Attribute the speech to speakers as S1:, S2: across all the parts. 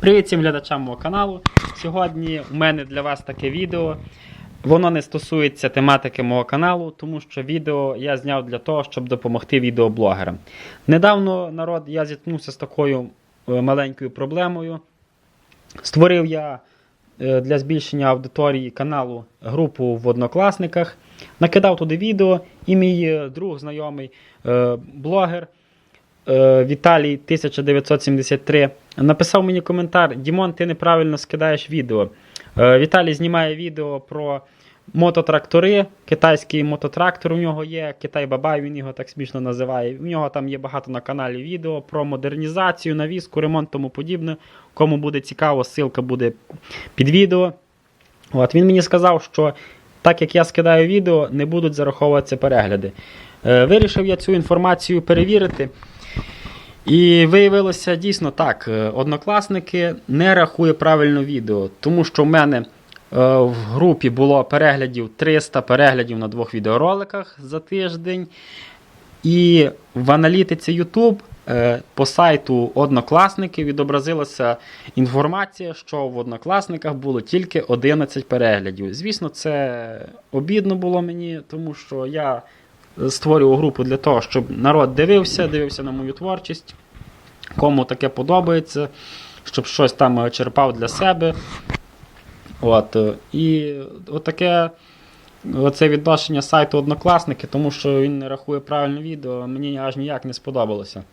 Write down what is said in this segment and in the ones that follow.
S1: Привіт всім глядачам мого каналу. Сьогодні у мене для вас таке відео. Воно не стосується тематики мого каналу, тому що відео я зняв для того, щоб допомогти відеоблогерам. Недавно народ я зіткнувся з такою е, маленькою проблемою. Створив я е, для збільшення аудиторії каналу групу в однокласниках, накидав туди відео, і мій е, друг, знайомий блогер Віталій 1973 написав мені коментар: Дімон, ти неправильно скидаєш відео. Е, Віталій знімає відео про мототрактори. Китайський мототрактор у нього є, Китай Бабай, він його так смішно називає. У нього там є багато на каналі відео про модернізацію, навіску, ремонт тому подібне. Кому буде цікаво, ссылка буде під відео. От, він мені сказав, що так як я скидаю відео, не будуть зараховуватися перегляди. Е, вирішив я цю інформацію перевірити. І виявилося дійсно так. е, Однокласники не рахує правильно відео, тому що в мене е, в групі було переглядів 300 переглядів на двох відеороликах за тиждень. І в аналітиці YouTube е, по сайту Однокласники відобразилася інформація, що в Однокласниках було тільки 11 переглядів. Звісно, це обідно було мені, тому що я створював групу для того, щоб народ дивився, дивився на мою творчість, кому таке подобається, щоб щось там е, черпав для себе. От, е, і отаке оце відношення сайту однокласники, тому що він не рахує правильне відео, мені аж ніяк не сподобалося.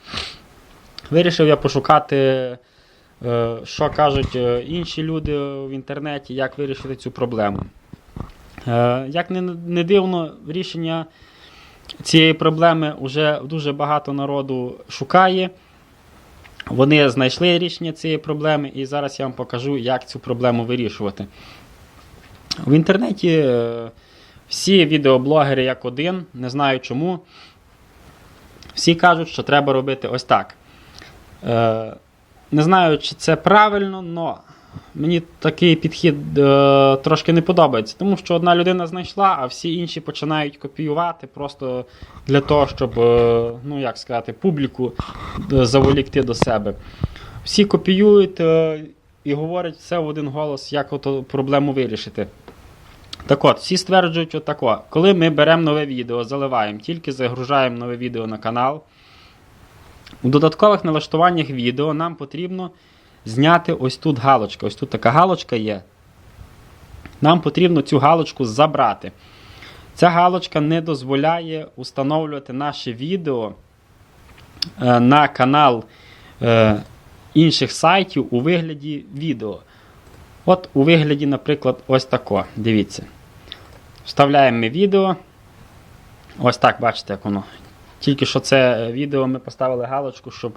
S1: Вирішив я пошукати, е, що кажуть інші люди в інтернеті, як вирішити цю проблему. Як не дивно, рішення цієї проблеми вже дуже багато народу шукає. Вони знайшли рішення цієї проблеми, і зараз я вам покажу, як цю проблему вирішувати. В інтернеті е, всі відеоблогери як один, не знаю чому. Всі кажуть, що треба робити ось так. Е, Не знаю, чи це правильно, але мені такий підхід е, трошки не подобається. Тому що одна людина знайшла, а всі інші починають копіювати просто для того, щоб, е, ну як сказати, публіку е, заволікти до себе. Всі копіюють е, і говорять все в один голос, як ото проблему вирішити. Так от, всі стверджують отако, коли ми беремо нове відео, заливаємо, тільки загружаємо нове відео на канал. У додаткових налаштуваннях відео нам потрібно зняти ось тут галочка. Ось тут така галочка є. Нам потрібно цю галочку забрати. Ця галочка не дозволяє установлювати наше відео е, на канал е, інших сайтів у вигляді відео. От у вигляді, наприклад, ось тако. Дивіться. Вставляємо ми відео. Ось так, бачите, як воно. Тільки що це відео ми поставили галочку, щоб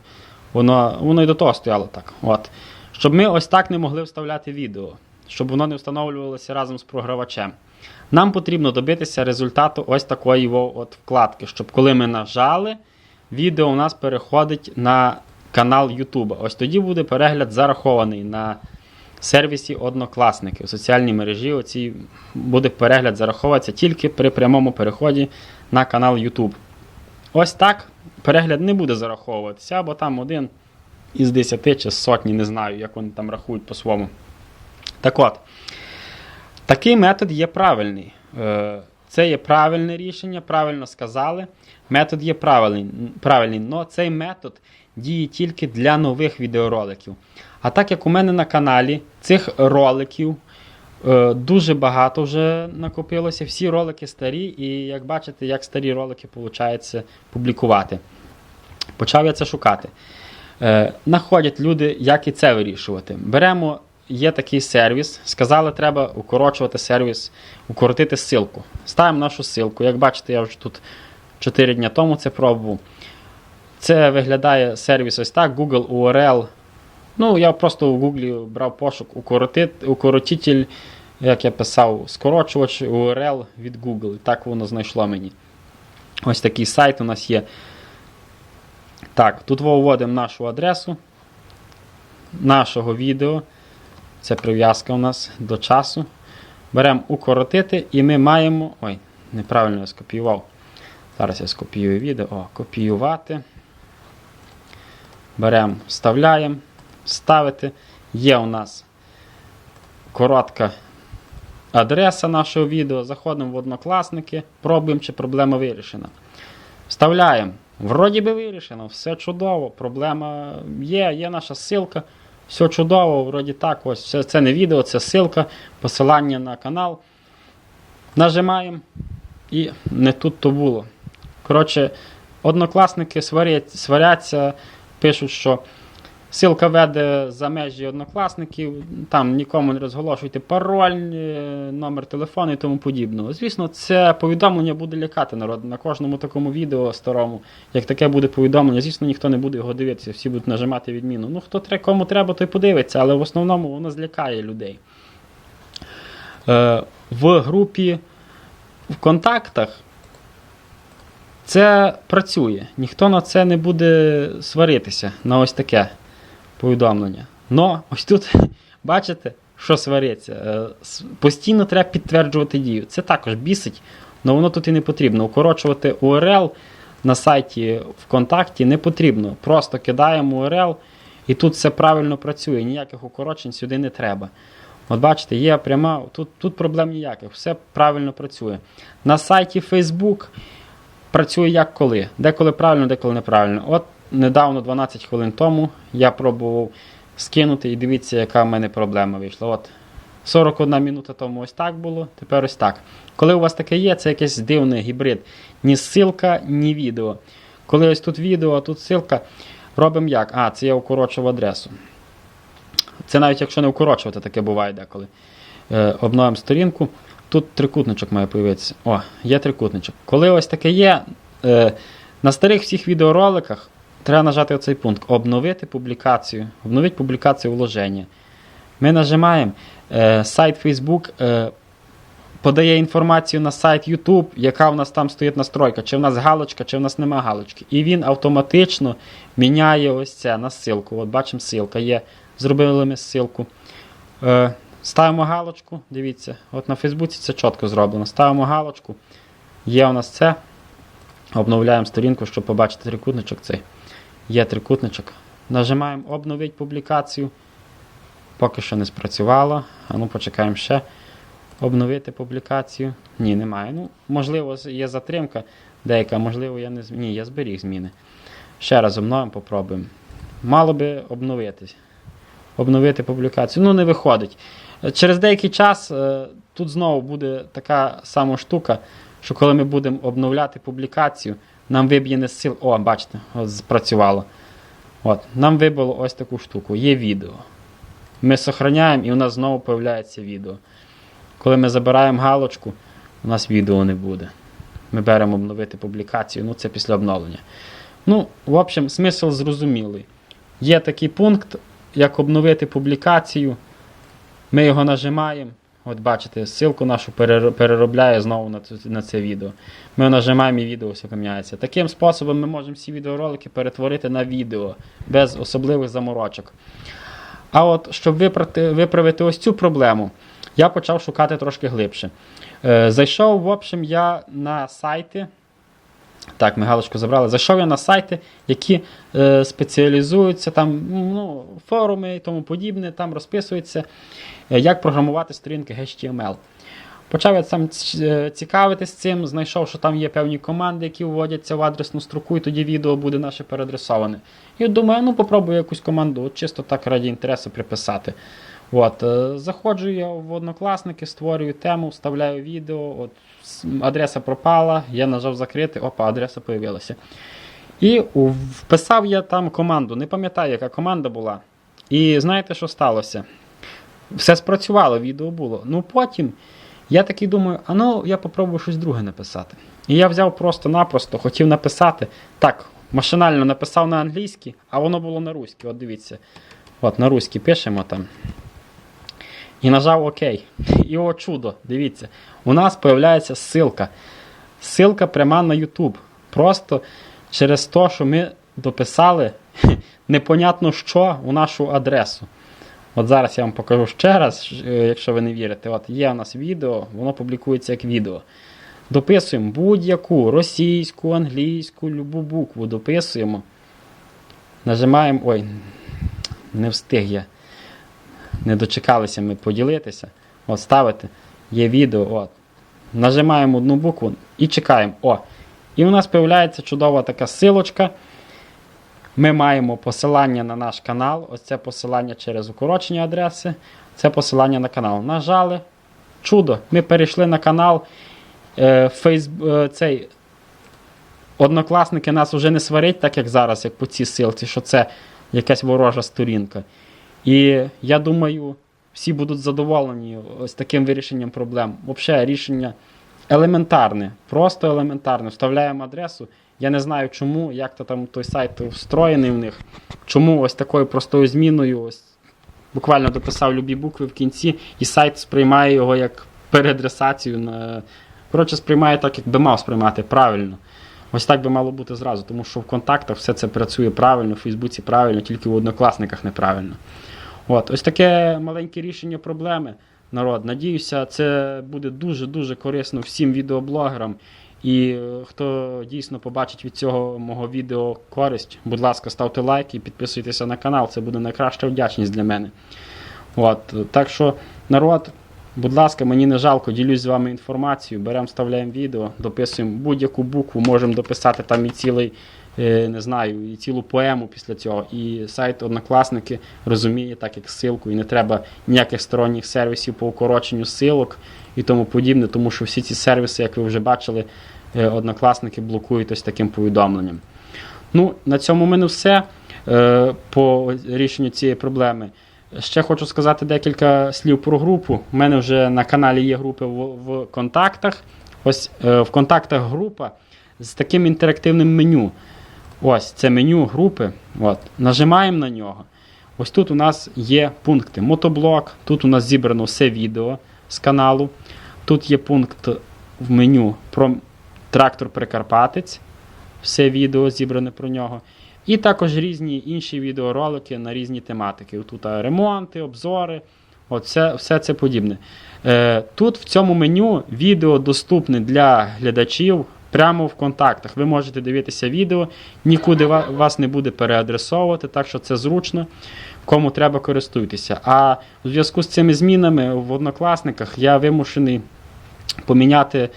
S1: воно воно і до того стояло так. От. Щоб ми ось так не могли вставляти відео, щоб воно не встановлювалося разом з програвачем. Нам потрібно добитися результату ось такої от вкладки, щоб коли ми нажали, відео у нас переходить на канал YouTube. Ось тоді буде перегляд зарахований на сервісі Однокласники. У соціальній мережі оцій буде перегляд зараховуватися тільки при прямому переході на канал YouTube. Ось так перегляд не буде зараховуватися, бо там один із 10 чи сотні, не знаю, як вони там рахують по-своєму. Так от, такий метод є правильний. Е, Це є правильне рішення, правильно сказали. Метод є правильний, правильний, але цей метод діє тільки для нових відеороликів. А так як у мене на каналі цих роликів дуже багато вже накопилося, всі ролики старі, і як бачите, як старі ролики виходить публікувати. Почав я це шукати. Е, Находять люди, як і це вирішувати. Беремо, є такий сервіс. Сказали, треба укорочувати сервіс, укоротити ссылку. Ставимо нашу ссылку. Як бачите, я вже тут 4 дні тому це пробував. Це виглядає сервіс ось так: Google URL. Ну, я просто в Google брав пошук укоротит, укоротитель, як я писав, скорочувач URL від Google. І так воно знайшло мені. Ось такий сайт у нас є. Так, тут вводимо нашу адресу нашого відео. Це прив'язка у нас до часу. Беремо укоротити і ми маємо. Ой, неправильно я скопіював. Зараз я скопіюю відео. О, копіювати. Беремо, вставляємо, ставити. Є у нас коротка адреса нашого відео. Заходимо в однокласники, пробуємо, чи проблема вирішена. Вставляємо. Вроді би вирішено, все чудово. Проблема є, є наша ссылка. Все чудово, вроді так. Ось це, не відео, це ссылка, посилання на канал. Нажимаємо. І не тут то було. Коротше, однокласники сварять, сваряться, пишуть, що ссылка веде за межі однокласників, там нікому не розголошуйте пароль, е, номер телефону і тому подібного. Звісно, це повідомлення буде лякати народ на кожному такому відео старому. Як таке буде повідомлення, звісно, ніхто не буде його дивитися, всі будуть нажимати відміну. Ну, хто тре- кому треба, той подивиться, але в основному воно злякає людей. Е, в групі в контактах це працює. Ніхто на це не буде сваритися на ось таке повідомлення. Но ось тут, бачите, що свариться. Е, Постійно треба підтверджувати дію. Це також бісить, але воно тут і не потрібно. Укорочувати URL на сайті ВКонтакті не потрібно. Просто кидаємо URL, і тут все правильно працює. Ніяких укорочень сюди не треба. От бачите, є пряма, тут, тут проблем ніяких, все правильно працює. На сайті Facebook працює як коли. Деколи правильно, деколи неправильно. От недавно, 12 хвилин тому, я пробував скинути і дивіться, яка в мене проблема вийшла. От 41 минута тому ось так було, тепер ось так. Коли у вас таке є, це якийсь дивний гібрид. Ні ссылка, ні відео. Коли ось тут відео, а тут ссылка, робимо як? А, це я укорочив адресу. Це навіть якщо не укорочувати, таке буває деколи. Е, обновимо сторінку. Тут трикутничок має появитися. О, є трикутничок. Коли ось таке є, е, на старих всіх відеороликах треба нажати оцей пункт Обновити публікацію. Обновити публікацію вложення. Ми нажимаємо. Е, сайт Facebook е, подає інформацію на сайт YouTube, яка в нас там стоїть настройка, чи в нас галочка, чи в нас нема галочки. І він автоматично міняє ось це на ссылку. От бачимо, ссылка є. Зробили ми ссылку. Е, ставимо галочку. Дивіться, от на Фейсбуці це чітко зроблено. Ставимо галочку. Є у нас це. Обновляємо сторінку, щоб побачити трикутничок цей. Є трикутничок. Нажимаємо обновити публікацію. Поки що не спрацювало. А ну почекаємо ще. Обновити публікацію. Ні, немає. Ну, можливо, є затримка деяка, можливо, я не. Ні, я зберіг зміни. Ще раз обновимо, попробуємо. Мало би обновитись. Обновити публікацію. Ну, не виходить. Через деякий час е, тут знову буде така сама штука, що коли ми будемо обновляти публікацію, нам виб'є не сил. О, бачите, спрацювало. От, нам вибило ось таку штуку. Є відео. Ми сохраняємо і у нас знову появляється відео. Коли ми забираємо галочку, у нас відео не буде. Ми беремо обновити публікацію, ну це після обновлення. Ну, в общем, смисл зрозумілий. Є такий пункт, як обновити публікацію. Ми його нажимаємо. От бачите, ссылку нашу перер- переробляє знову на, на це відео. Ми нажимаємо і відео все поміняється. Таким способом ми можемо всі відеоролики перетворити на відео без особливих заморочок. А от щоб виправити, виправити ось цю проблему, я почав шукати трошки глибше. Е, зайшов, в общем, я на сайти. Так, ми галочку забрали. Зайшов я на сайти, які е, спеціалізуються, там ну, форуми і тому подібне, там розписується, е, як програмувати сторінки HTML. Почав я сам е, цікавитись цим, знайшов, що там є певні команди, які вводяться в адресну строку, і тоді відео буде наше переадресоване. І думаю, ну попробую якусь команду, от чисто так раді інтересу приписати. От, е, заходжу я в однокласники, створюю тему, вставляю відео, от, адреса пропала, я нажав закрити, опа, адреса появилася. І вписав я там команду, не пам'ятаю, яка команда була. І знаєте, що сталося? Все спрацювало, відео було. Ну потім я такий думаю, а ну я попробую щось друге написати. І я взяв просто-напросто, хотів написати. Так, машинально написав на англійській, а воно було на руській. От дивіться. От на руській пишемо там. І нажав ОК. І о чудо, дивіться, у нас з'являється ссылка. Ссылка пряма на YouTube. Просто через те, що ми дописали непонятно що у нашу адресу. От зараз я вам покажу ще раз, е, якщо ви не вірите. От є у нас відео, воно публікується як відео. Дописуємо будь-яку російську, англійську, любу букву дописуємо. Нажимаємо. Ой, не встиг я. Не дочекалися ми поділитися. От ставите, є відео. От. Нажимаємо одну букву і чекаємо. О! І у нас з'являється чудова така силочка. Ми маємо посилання на наш канал. Ось це посилання через укорочені адреси. Це посилання на канал. Нажали. Чудо! Ми перейшли на канал. Е, фейс, е, цей, однокласники нас вже не сварять, так як зараз, як по цій силці, що це якась ворожа сторінка. І я думаю, всі будуть задоволені ось таким вирішенням проблем. Взагалі, рішення елементарне, просто елементарне. Вставляємо адресу. Я не знаю чому, як то там той сайт встроєний в них. Чому ось такою простою зміною, ось буквально дописав любі букви в кінці, і сайт сприймає його як переадресацію. На... Коротше, сприймає так, як би мав сприймати правильно. Ось так би мало бути зразу, тому що в контактах все це працює правильно, в Фейсбуці правильно, тільки в однокласниках неправильно. От, ось таке маленьке рішення проблеми, народ. Надіюся, це буде дуже-дуже корисно всім відеоблогерам. І е, хто дійсно побачить від цього мого відео користь, будь ласка, ставте лайк і підписуйтеся на канал. Це буде найкраща вдячність для мене. От, так що, народ, будь ласка, мені не жалко, ділюсь з вами інформацією, беремо, вставляємо відео, дописуємо будь-яку букву, можемо дописати там і цілий, не знаю, і цілу поему після цього. І сайт Однокласники розуміє так, як ссылку, і не треба ніяких сторонніх сервісів по укороченню ссилок і тому подібне, тому що всі ці сервіси, як ви вже бачили, е, однокласники блокують ось таким повідомленням. Ну, на цьому в мене все е, по рішенню цієї проблеми. Ще хочу сказати декілька слів про групу. У мене вже на каналі є групи в, в контактах. Ось е, в контактах група з таким інтерактивним меню. Ось це меню групи. От. Нажимаємо на нього. Ось тут у нас є пункти мотоблок, тут у нас зібрано все відео з каналу. Тут є пункт в меню про трактор Прикарпатець, все відео зібране про нього. І також різні інші відеоролики на різні тематики. Тут ремонти, обзори, все, все це подібне. Е, тут в цьому меню відео доступне для глядачів прямо в контактах. Ви можете дивитися відео, нікуди вас не буде переадресовувати, так що це зручно. Кому треба користуйтеся. А у зв'язку з цими змінами в однокласниках я вимушений поміняти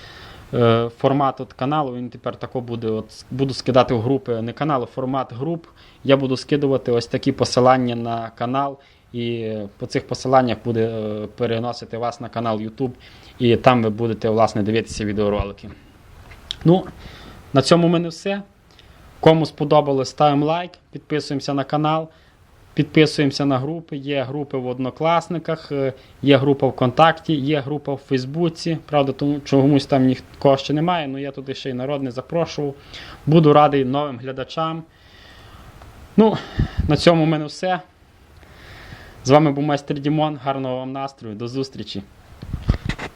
S1: е, формат от каналу. Він тепер тако буде. От, буду скидати в групи не канал, а формат груп. Я буду скидувати ось такі посилання на канал. І е, по цих посиланнях буде е, переносити вас на канал YouTube, і там ви будете власне дивитися відеоролики. Ну, на цьому в мене все. Кому сподобалось, ставимо лайк, підписуємося на канал, підписуємося на групи. Є групи в Однокласниках, е, є група ВКонтакті, є група в Фейсбуці. Правда, тому чомусь там нікого ще немає, але я туди ще й народ не запрошував. Буду радий новим глядачам. Ну, на цьому в мене все. З вами був майстер Дімон. Гарного вам настрою. До зустрічі!